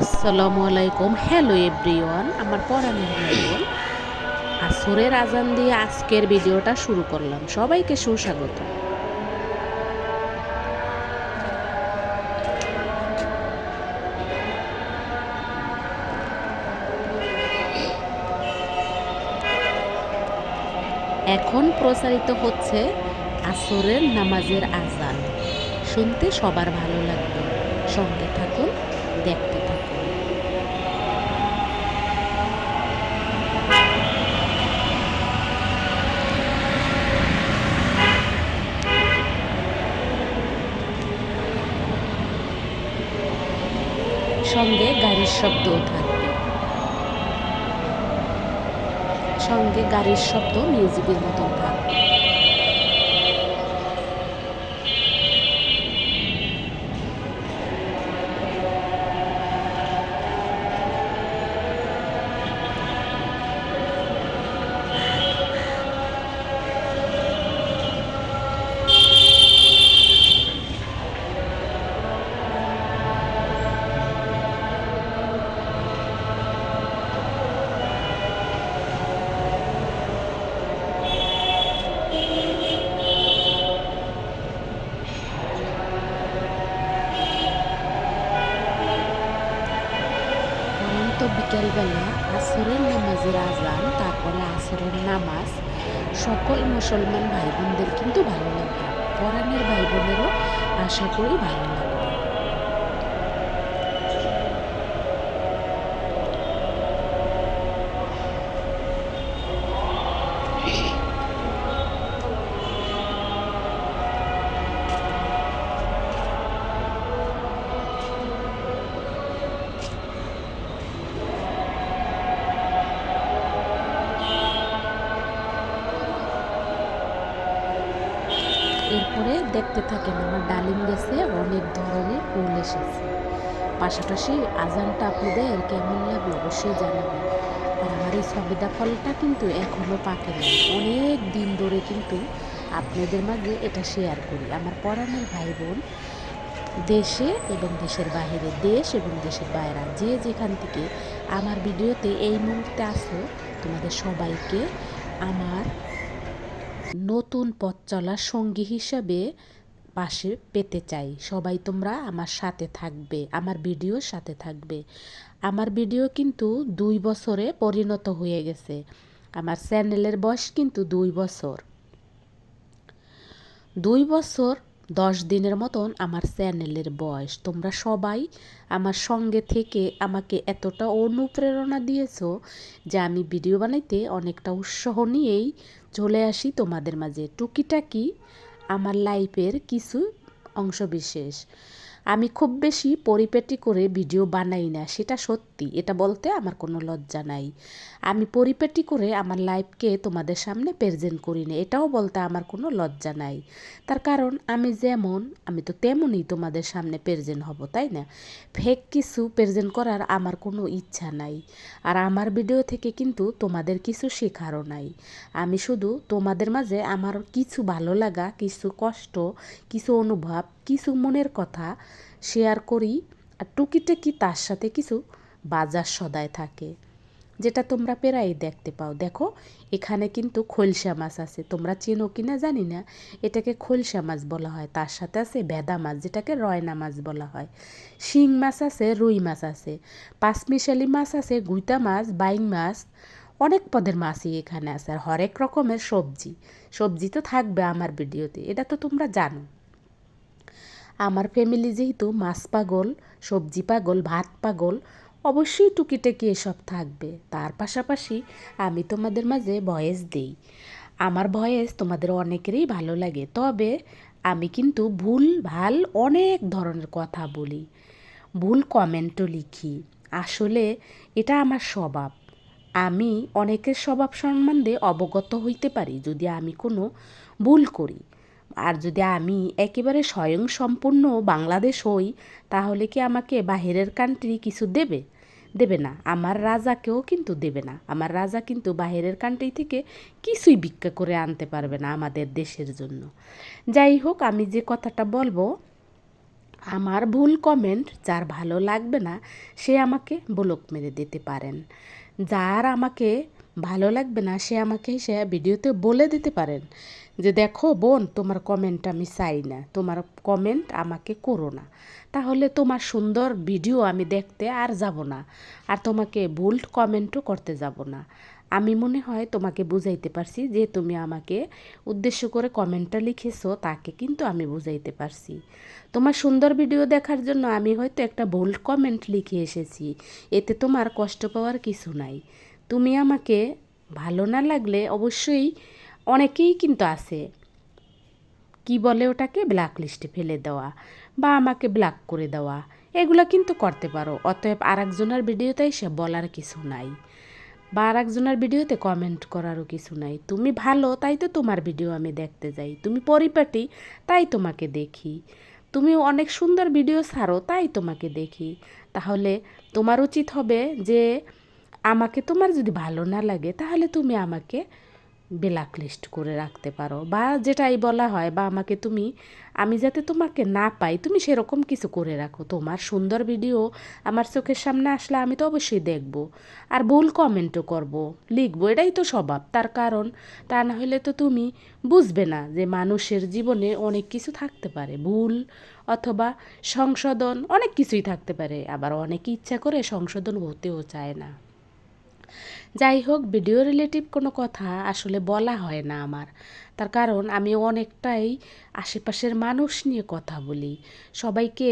আসসালামু আলাইকুম। Hello everyone আমার পরাণের ভাইবোন, আসরের আজান দিয়ে আজকের ভিডিওটা শুরু করলাম। সবাইকে সুস্বাগত। এখন প্রচারিত হচ্ছে আসরের নামাজের আজান। শুনতে সবার ভালো লাগবে। সঙ্গে থাকুন, দেখতে থাকুন। সঙ্গে গাড়ির শব্দও থাকবে সঙ্গে গাড়ির শব্দ মিউজিকের মতন থাকবে মুসলমান ভাই বোনদের কিন্তু ভালো লাগবে পরাণের ভাই বোনেরও আশা করি ভালো লাগবে এরপরে দেখতে থাকেন আমার ডালিম গেছে, অনেক ধরনের ফুল এসেছে। পাশাপাশি আজানটা আপনাদের কেমন লাগল অবশ্যই জানাবেন। আর আমার এই সবেদা ফলটা কিন্তু এখনও পাকেনি অনেক দিন ধরে কিন্তু আপনাদের মাঝে এটা শেয়ার করি। আমার পরাণের ভাই বোন দেশে এবং দেশের বাইরে দেশ এবং দেশের বাইরে, যে যেখান থেকে আমার ভিডিওতে এই মুহূর্তে আসো, তোমাদের সবাইকে আমার নতুন পথ চলার সঙ্গী হিসাবে পাশে পেতে চাই। সবাই তোমরা আমার সাথে থাকবে, আমার ভিডিওর সাথে থাকবে। আমার ভিডিও কিন্তু দুই বছরে পরিণত হয়ে গেছে। আমার চ্যানেলের বয়স কিন্তু দুই বছর। দুই বছর দশ দিনের মতন আমার চ্যানেলের বয়স। তোমরা সবাই আমার সঙ্গে থেকে আমাকে এতটা অনুপ্রেরণা দিয়েছ যে আমি ভিডিও বানাইতে অনেকটা উৎসাহ নিয়েই চলে আসি তোমাদের মাঝে। টুকিটাকি আমার লাইফের কিছু অংশবিশেষ। আমি খুব বেশি পরিপেটি করে ভিডিও বানাই না, সেটা সত্যি, এটা বলতে আমার কোনো লজ্জা নাই। আমি পরিপেটি করে আমার লাইফকে তোমাদের সামনে প্রেজেন্ট করি না, এটাও বলতে আমার কোনো লজ্জা নাই। তার কারণ আমি যেমন, আমি তো তেমনই তোমাদের সামনে প্রেজেন্ট হব, তাই না? ফেক কিছু প্রেজেন্ট করার আমার কোনো ইচ্ছা নাই, আর আমার ভিডিও থেকে কিন্তু তোমাদের কিছু শেখারও নাই। আমি শুধু তোমাদের মাঝে আমার কিছু ভালো লাগা, কিছু কষ্ট, কিছু অনুভব কিছু মনের কথা শেয়ার করি আর টুকিটাকি তার সাথে কিছু বাজার সদায় থাকে, যেটা তোমরা প্রায়ই দেখতে পাও। দেখো, এখানে কিন্তু খোলসা মাছ আছে, তোমরা চেনো কি না জানি না, এটাকে খোলসা মাছ বলা হয়, তার সাথে আছে ভেদা মাছ, যেটাকে রয়না মাছ বলা হয়। শিং মাছ আছে, রুই মাছ আছে পাঁচমিশালি মাছ আছে গুইতা মাছ বাইং মাছ, অনেক পদের মাছই এখানে আছে, আর হরেক রকমের সবজি সবজি তো থাকবে আমার ভিডিওতে, এটা তো তোমরা জানো। আমার ফ্যামিলি যেহেতু মাছ পাগল, সবজি পাগল, ভাত পাগল, অবশ্যই টুকিটাকি এসব থাকবে। তার পাশাপাশি আমি তোমাদের মাঝে ভয়েস দিই। আমার ভয়েস তোমাদের অনেকেরই ভালো লাগে, তবে আমি কিন্তু ভুল, ভালো অনেক ধরনের কথা বলি। ভুল কমেন্টও লিখি। আসলে এটা আমার স্বভাব। আমি অনেকের স্বভাব সম্বন্ধে অবগত হইতে পারি যদি আমি কোনো ভুল করি। আর যদি আমি একেবারে স্বয়ং সম্পূর্ণ বাংলাদেশ হই, তাহলে কি আমাকে বাহিরের কান্ট্রি কিছু দেবে? দেবে না। আমার রাজাকেও কিন্তু দেবে না। আমার রাজা কিন্তু বাহিরের কান্ট্রি থেকে কিছুই ভিক্ষা করে আনতে পারবে না আমাদের দেশের জন্য। যাই হোক, আমি যে কথাটা বলব, আমার ভুল কমেন্ট যার ভালো লাগবে না, সে আমাকে ব্লক মেরে দিতে পারেন। যার আমাকে ভালো লাগবে না, সে আমাকে সে ভিডিওতে বলে দিতে পারেন যে দেখো বোন, তোমার কমেন্ট আমি চাই না, তোমার কমেন্ট আমাকে করো না। তাহলে তোমার সুন্দর ভিডিও আমি দেখতে আর যাব না, আর তোমাকে ভুল কমেন্টও করতে যাব না। আমি মনে হয় তোমাকে বুঝাইতে পারছি যে তুমি আমাকে উদ্দেশ্য করে কমেন্টটা লিখেছো, তাকে কিন্তু আমি বুঝাইতে পারছি। তোমার সুন্দর ভিডিও দেখার জন্য আমি হয়তো একটা ভুল কমেন্ট লিখে এসেছি, এতে তোমার কষ্ট পাওয়ার কিছু নাই। তুমি আমাকে ভালো না লাগলে অবশ্যই অনেকেই কিন্তু আছে। কি বলে ওটাকে? ব্ল্যাক লিস্টে ফেলে দেওয়া বা আমাকে ব্ল্যাক করে দেওয়া। এগুলো কিন্তু করতে পারো। অতএব আর একজনের ভিডিওতে এসে বলার কিছু নাই বা আর একজনের ভিডিওতে কমেন্ট করারও কিছু নাই। তুমি ভালো, তাই তো তোমার ভিডিও আমি দেখতে যাই। তুমি পরিপাটি, তাই তোমাকে দেখি। তুমি অনেক সুন্দর ভিডিও ছাড়ো, তাই তোমাকে দেখি। তাহলে তোমার উচিত হবে যে আমাকে তোমার যদি ভালো না লাগে, তাহলে তুমি আমাকে ব্ল্যাক লিস্ট করে রাখতে পারো। বা যেটাই বলা হয়, বা আমাকে তুমি, আমি যাতে তোমাকে না পাই, তুমি সেরকম কিছু করে রাখো। তোমার সুন্দর ভিডিও আমার চোখের সামনে আসলে আমি তো অবশ্যই দেখব। আর ভুল কমেন্টও করব। লিখব, এটাই তো স্বভাব। তার কারণ, তা না হলে তো তুমি বুঝবে না যে মানুষের জীবনে অনেক কিছু থাকতে পারে। ভুল অথবা সংশোধন অনেক কিছুই থাকতে পারে। আবার অনেকে ইচ্ছা করে সংশোধন হতেও চায় না। যাই হোক ভিডিও রিলেটিভ কোনো কথা আসলে বলা হয় না আমার। তার কারণ আমি অনেকটাই আশেপাশের মানুষ নিয়ে কথা বলি। সবাইকে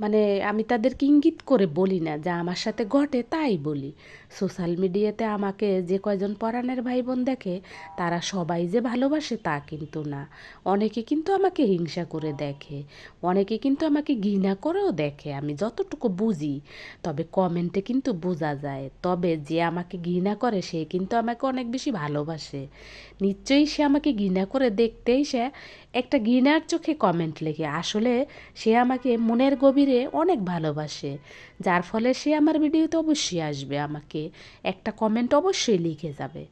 মানে আমি তাদেরকে ইঙ্গিত করে বলি না যা আমার সাথে ঘটে তাই বলি। সোশ্যাল মিডিয়াতে আমাকে যে কয়জন পরাণের ভাই বোন দেখে, তারা সবাই যে ভালোবাসে তা কিন্তু না। অনেকে কিন্তু আমাকে হিংসা করে দেখে, অনেকে কিন্তু আমাকে ঘৃণা করেও দেখে, আমি যতটুকু বুঝি। তবে কমেন্টে কিন্তু বোঝা যায়, তবে যে আমাকে ঘৃণা করে, সে কিন্তু আমাকে অনেক বেশি ভালোবাসে। নিশ্চয়ই সে আমাকে ঘৃণা করে দেখতেই সে একটা ঘৃণার চোখে কমেন্ট লেখে, আসলে সে আমাকে মনের গভীরে অনেক ভালোবাসে, যার ফলে সে আমার ভিডিওতে অবশ্যই আসবে, আমাকে একটা কমেন্ট অবশ্যই লিখে যাবে।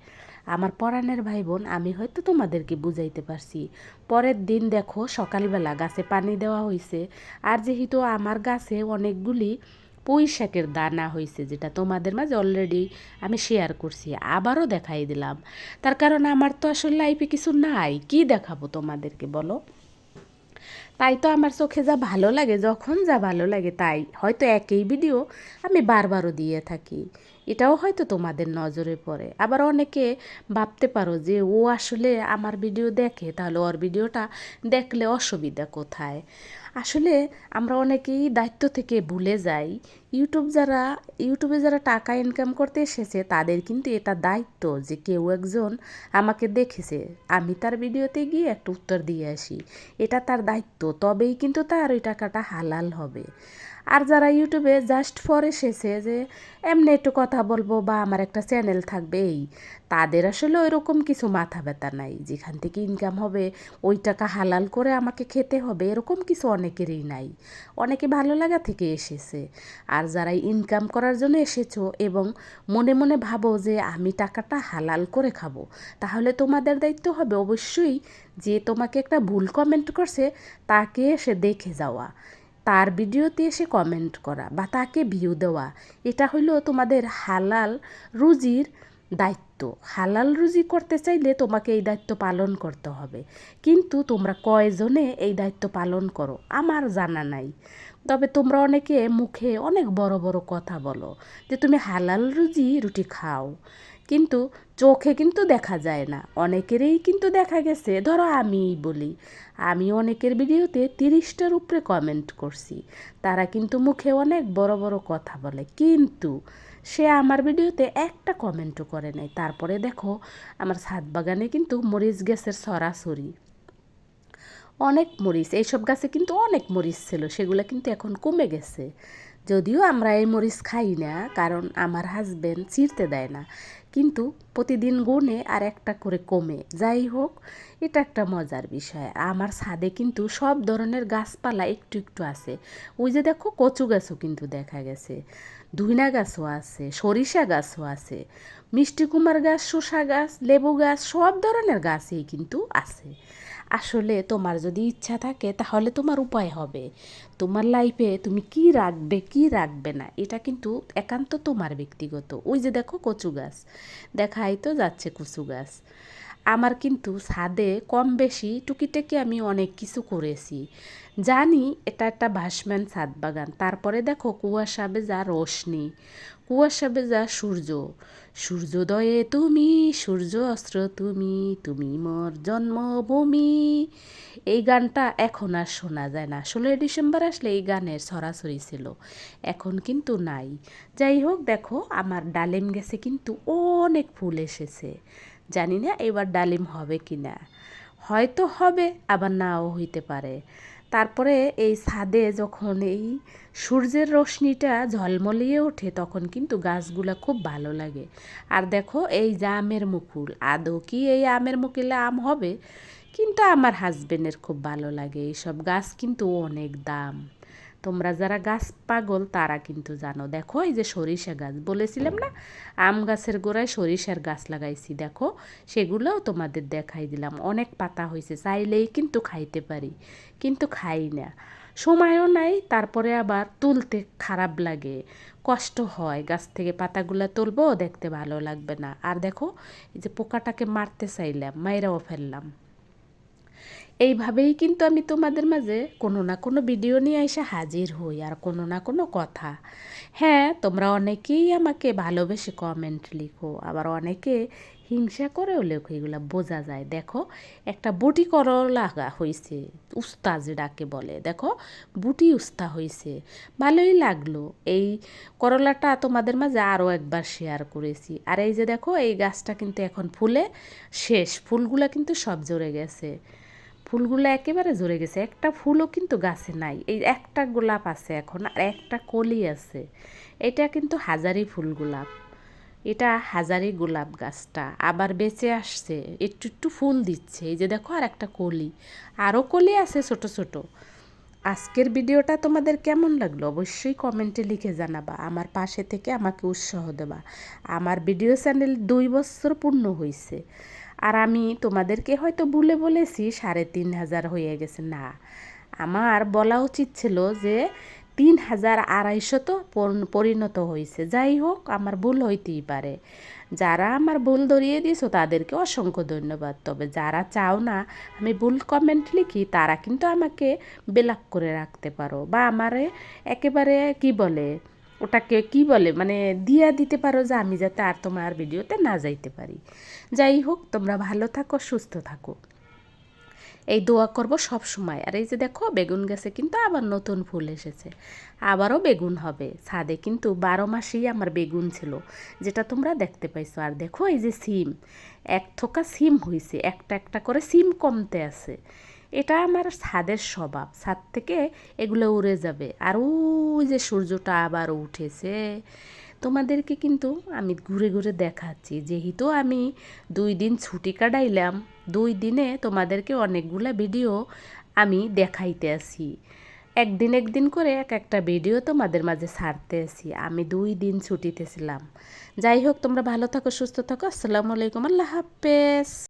আমার পরাণের ভাই বোন আমি হয়তো তোমাদেরকে বুঝাইতে পারছি, পরের দিন দেখো সকালবেলা গাছে পানি দেওয়া হয়েছে আর যেহেতু আমার গাছে অনেকগুলি পুঁই শাকের দানা হয়েছে যেটা তোমাদের মাঝে অলরেডি আমি শেয়ার করছি, আবারও দেখাই দিলাম। তার কারণ আমার তো আসলে লাইফে কিছু নাই, কি দেখাবো তোমাদেরকে বলো? তাই তো আমার চোখে যা ভালো লাগে, যখন যা ভালো লাগে তাই। হয়তো একই ভিডিও আমি বারবারও দিয়ে থাকি। এটাও হয়তো তোমাদের নজরে পড়ে। আবার অনেকে ভাবতে পারো যে, ও আসলে আমার ভিডিও দেখে, তাহলে ওর ভিডিওটা দেখলে অসুবিধা কোথায়? আসলে আমরা অনেকেই দায়িত্ব থেকে ভুলে যাই। ইউটিউব যারা, ইউটিউবে যারা টাকা ইনকাম করতে এসেছে, তাদের কিন্তু এটা দায়িত্ব যে কেউ একজন আমাকে দেখেছে, আমি তার ভিডিওতে গিয়ে একটা উত্তর দিয়ে আসি। এটা তার দায়িত্ব, তবেই কিন্তু তার ওই টাকাটা হালাল হবে। আর যারা ইউটিউবে জাস্ট ফর এসেছে যে এমনি একটু কথা বলব বা আমার একটা চ্যানেল থাকবে, এই, তাদের আসলে ওই রকম কিছু মাথা ব্যথা নাই। যেখান থেকে ইনকাম হবে, ওই টাকা হালাল করে আমাকে খেতে হবে, এরকম কিছু অনেকেরই নাই। অনেকে ভালো লাগা থেকে এসেছে। আর যারা ইনকাম করার জন্য এসেছ এবং মনে মনে ভাবো যে আমি টাকাটা হালাল করে খাব, তাহলে তোমাদের দায়িত্ব হবে অবশ্যই যে তোমাকে একটা ভুল কমেন্ট করছে, তাকে সে দেখে যাওয়া। তার ভিডিওতে এসে কমেন্ট করা বা তাকে ভিউ দেওয়া, এটা হইল তোমাদের হালাল রুজির দায়িত্ব। হালাল রুজি করতে চাইলে তোমাকে এই দায়িত্ব পালন করতে হবে। কিন্তু তোমরা কয়জনে এই দায়িত্ব পালন করো? আমার জানা নাই। তবে তোমরা অনেকে মুখে অনেক বড় বড় কথা বলো যে, তুমি হালাল রুজি রুটি খাও। কিন্তু চোখে কিন্তু দেখা যায় না। অনেকেরই কিন্তু দেখা গেছে। ধরো আমিই বলি। আমি অনেকের ভিডিওতে তিরিশটার উপরে কমেন্ট করছি। তারা কিন্তু মুখে অনেক বড় বড় কথা বলে। কিন্তু সে আমার ভিডিওতে একটা কমেন্টও করে নাই। তারপরে দেখো, আমার ছাদ বাগানে কিন্তু মরিচ গ্যাসের সরাসরি। অনেক মরিচ, এইসব গাছে কিন্তু অনেক মরিচ ছিল। সেগুলো কিন্তু এখন কমে গেছে। যদিও আমরা এই মরিচ খাই না, কারণ আমার হাজব্যান্ড ছিঁড়তে দেয় না। কিন্তু প্রতিদিন গুনে আর একটা করে কমে। যাই হোক, এটা একটা মজার বিষয়। আমার ছাদে কিন্তু সব ধরনের গাছপালা একটু একটু আছে। ওই যে দেখো, কচু গাছও কিন্তু দেখা গেছে। ধুইনা গাছও আছে, সরিষা গাছও আছে, মিষ্টি কুমার গাছ, শসা গাছ, লেবু গাছ, সব ধরনের গাছই কিন্তু আছে। আসলে তোমার যদি ইচ্ছা থাকে, তাহলে তোমার উপায় হবে। তোমার লাইফে তুমি কি রাখবে কি রাখবে না, এটা কিন্তু একান্ত তোমার ব্যক্তিগত। ওই যে দেখো কচু গাছ, দেখাই তো যাচ্ছে কচু গাছ। আমার কিন্তু ছাদে কম বেশি টুকিটাকি আমি অনেক কিছু করেছি। জানি এটা একটা ভাসম্যান ছাদ বাগান। তারপরে দেখো কুয়াশা বেজা রোশনি, কুয়াশা বেজা সূর্য। সূর্যোদয়ে তুমি, সূর্য অস্ত্র তুমি তুমি মোর জন্মভূমি। এই গানটা এখন আর শোনা যায় না। ষোলোই ডিসেম্বর আসলে এই গানের সরাসরি ছিল। এখন কিন্তু নাই। যাই হোক, দেখো আমার ডালেম গেছে কিন্তু অনেক ফুল এসেছে। জানি না এবার ডালিম হবে কি না হয়তো হবে, আবার নাও হইতে পারে। তারপরে এই ছাদে যখন এই সূর্যের রশ্মিটা ঝলমলিয়ে ওঠে, তখন কিন্তু গাছগুলো খুব ভালো লাগে। আর দেখো, এই যে আমের মুকুল, আদৌ কি এই আমের মুকুলে আম হবে? কিন্তু আমার হাজবেন্ডের খুব ভালো লাগে। এইসব গাছ কিন্তু অনেক দাম। তোমরা যারা গাছ পাগল, তারা কিন্তু জানো। দেখো, এই যে সরিষা গাছ, বলেছিলাম না? আম গাছের গোড়ায় সরিষার গাছ লাগাইছি, দেখো। সেগুলোও তোমাদের দেখাই দিলাম। অনেক পাতা হয়েছে চাইলেই কিন্তু খাইতে পারি, কিন্তু খাই না। সময়ও নাই, তারপরে আবার তুলতে খারাপ লাগে, কষ্ট হয়। গাছ থেকে পাতাগুলো তুলবো, দেখতে ভালো লাগবে না। আর দেখো, এই যে পোকাটাকে মারতে চাইলাম, মাইরাও ফেললাম। এইভাবেই কিন্তু আমি তোমাদের মাঝে কোনো না কোনো ভিডিও নিয়ে এসে হাজির হই আর কোনো না কোনো কথা। হ্যাঁ তোমরা অনেকেই আমাকে ভালোবেসে কমেন্ট লিখো, আবার অনেকে হিংসা করেও লেখো, এগুলো বোঝা যায়। দেখো, একটা বুটি করলা হয়েছে উস্তা যেটাকে বলে। দেখো, বুটি উস্তা হয়েছে ভালোই লাগল। এই করলাটা তোমাদের মাঝে আরও একবার শেয়ার করেছি। আর এই যে দেখো, এই গাছটা কিন্তু এখন ফুলে শেষ, ফুলগুলো কিন্তু সব জড়ে গেছে। ফুলগুলো একেবারে ঝরে গেছে। একটা ফুলও কিন্তু গাছে নাই। এই একটা গোলাপ আছে এখন, আর একটা কলি আছে। এটা কিন্তু হাজারি ফুল গোলাপ এটা হাজারি গোলাপ গাছটা আবার বেঁচে আসছে, একটু একটু ফুল দিচ্ছে। এই যে দেখো, আর একটা কলি। আরও কলি আছে ছোট ছোট। আজকের ভিডিওটা তোমাদের কেমন লাগল অবশ্যই কমেন্টে লিখে জানাবা, আমার পাশে থেকে আমাকে উৎসাহ দেবা। আমার ভিডিও চ্যানেল দুই বছর পূর্ণ হয়েছে আর আমি তোমাদেরকে হয়তো ভুলে বলেছি, সাড়ে তিন হাজার হয়ে গেছে। না, আমার বলা উচিত ছিল যে তিন হাজার আড়াইশো তো পরিণত হয়েছে যাই হোক, আমার ভুল হইতেই পারে। যারা আমার ভুল ধরিয়ে দিয়েছ, তাদেরকে অসংখ্য ধন্যবাদ। তবে যারা চাও না আমি ভুল কমেন্ট লিখি, তারা কিন্তু আমাকে বেলাক করে রাখতে পারো বা আমারে একেবারে কি বলে, ওটাকে কি বলে মানে দিয়া দিতে পারো যে আমি যাতে আর তোমার ভিডিওতে না যাইতে পারি। যাই হোক, তোমরা ভালো থাকো, সুস্থ থাকো। এই দোয়া করব সব সময়। আর এই যে দেখো, বেগুন গাছে কিন্তু আবার নতুন ফুল এসেছে। আবারও বেগুন হবে। ছাদে কিন্তু বারো মাসেই আমার বেগুন ছিল, যেটা তোমরা দেখতে পাইছো। আর দেখো, এই যে সিম, এক থোকা সিম হয়েছে একটা একটা করে সিম কমতে আছে। এটা আমার ছাদের স্বভাব। ছাদ থেকে এগুলো উড়ে যাবে। আর ওই যে সূর্যটা আবার উঠেছে। তোমাদেরকে কিন্তু আমি ঘুরে ঘুরে দেখাচ্ছি। যেহেতু আমি দুই দিন ছুটি কাটাইলাম, দুই দিনে তোমাদেরকে অনেকগুলা ভিডিও আমি দেখাইতে আসি। একদিন একদিন করে এক একটা ভিডিও তোমাদের মাঝে ছাড়তে আসি। আমি দুই দিন ছুটিতে ছিলাম। যাই হোক, তোমরা ভালো থাকো, সুস্থ থাকো। আসসালামু আলাইকুম। আল্লাহ হাফেজ।